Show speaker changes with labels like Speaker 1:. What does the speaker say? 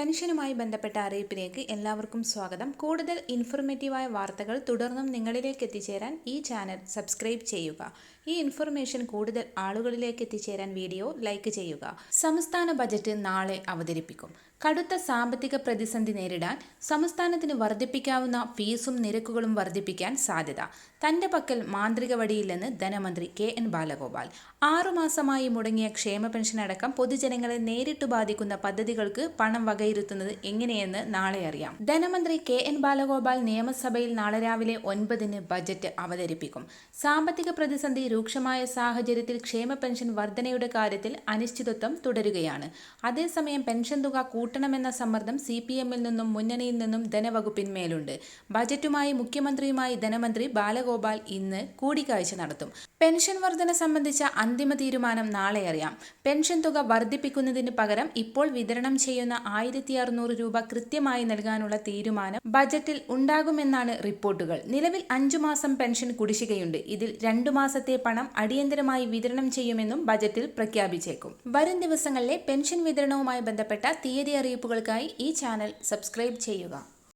Speaker 1: പെൻഷനുമായി ബന്ധപ്പെട്ട അറിയിപ്പിലേക്ക് എല്ലാവർക്കും സ്വാഗതം. കൂടുതൽ ഇൻഫോർമേറ്റീവായ വാർത്തകൾ തുടർന്നും നിങ്ങളിലേക്ക് എത്തിച്ചേരാൻ ഈ ചാനൽ സബ്സ്ക്രൈബ് ചെയ്യുക. ഈ ഇൻഫർമേഷൻ കൂടുതൽ ആളുകളിലേക്ക് എത്തിച്ചേരാൻ വീഡിയോ ലൈക്ക് ചെയ്യുക. സംസ്ഥാന ബജറ്റ് നാളെ അവതരിപ്പിക്കും. കടുത്ത സാമ്പത്തിക പ്രതിസന്ധി നേരിടാൻ സംസ്ഥാനത്തിന് വർദ്ധിപ്പിക്കാവുന്ന ഫീസും നിരക്കുകളും വർദ്ധിപ്പിക്കാൻ സാധ്യത. തന്റെ പക്കൽ മാന്ത്രിക വടിയില്ലെന്ന് ധനമന്ത്രി കെ എൻ ബാലഗോപാൽ. ആറുമാസമായി മുടങ്ങിയ ക്ഷേമ പെൻഷൻ അടക്കം പൊതുജനങ്ങളെ നേരിട്ട് ബാധിക്കുന്ന പദ്ധതികൾക്ക് പണം വകയിരുത്തുന്നത് എങ്ങനെയെന്ന് നാളെ അറിയാം. ധനമന്ത്രി കെ എൻ ബാലഗോപാൽ നിയമസഭയിൽ നാളെ രാവിലെ ഒൻപതിന് ബജറ്റ് അവതരിപ്പിക്കും. സാമ്പത്തിക പ്രതിസന്ധി രൂക്ഷമായ സാഹചര്യത്തിൽ ക്ഷേമ പെൻഷൻ വർധനയുടെ കാര്യത്തിൽ അനിശ്ചിതത്വം തുടരുകയാണ്. അതേസമയം പെൻഷൻ തുക കൂട്ടണമെന്ന സമ്മർദ്ദം സി പി എമ്മിൽ നിന്നും മുന്നണിയിൽ നിന്നും ധനവകുപ്പിന്മേലുണ്ട്. ബജറ്റുമായി മുഖ്യമന്ത്രിയുമായി ധനമന്ത്രി ബാലഗോപാൽ ഇന്ന് കൂടിക്കാഴ്ച നടത്തും. പെൻഷൻ വർധന സംബന്ധിച്ച അന്തിമ തീരുമാനം നാളെ അറിയാം. പെൻഷൻ തുക വർദ്ധിപ്പിക്കുന്നതിന് പകരം ഇപ്പോൾ വിതരണം ചെയ്യുന്ന ആയിരത്തി അറുന്നൂറ് രൂപ കൃത്യമായി നൽകാനുള്ള തീരുമാനം ബജറ്റിൽ ഉണ്ടാകുമെന്നാണ് റിപ്പോർട്ടുകൾ. നിലവിൽ അഞ്ചു മാസം പെൻഷൻ കുടിശ്ശികയുണ്ട്. ഇതിൽ രണ്ടു മാസത്തെ പണം അടിയന്തരമായി വിതരണം ചെയ്യുമെന്നും ബജറ്റിൽ പ്രഖ്യാപിച്ചേക്കും. വരും ദിവസങ്ങളിലെ പെൻഷൻ വിതരണവുമായി ബന്ധപ്പെട്ട തീയതി അറിയിപ്പുകൾക്കായി ഈ ചാനൽ സബ്സ്ക്രൈബ് ചെയ്യുക.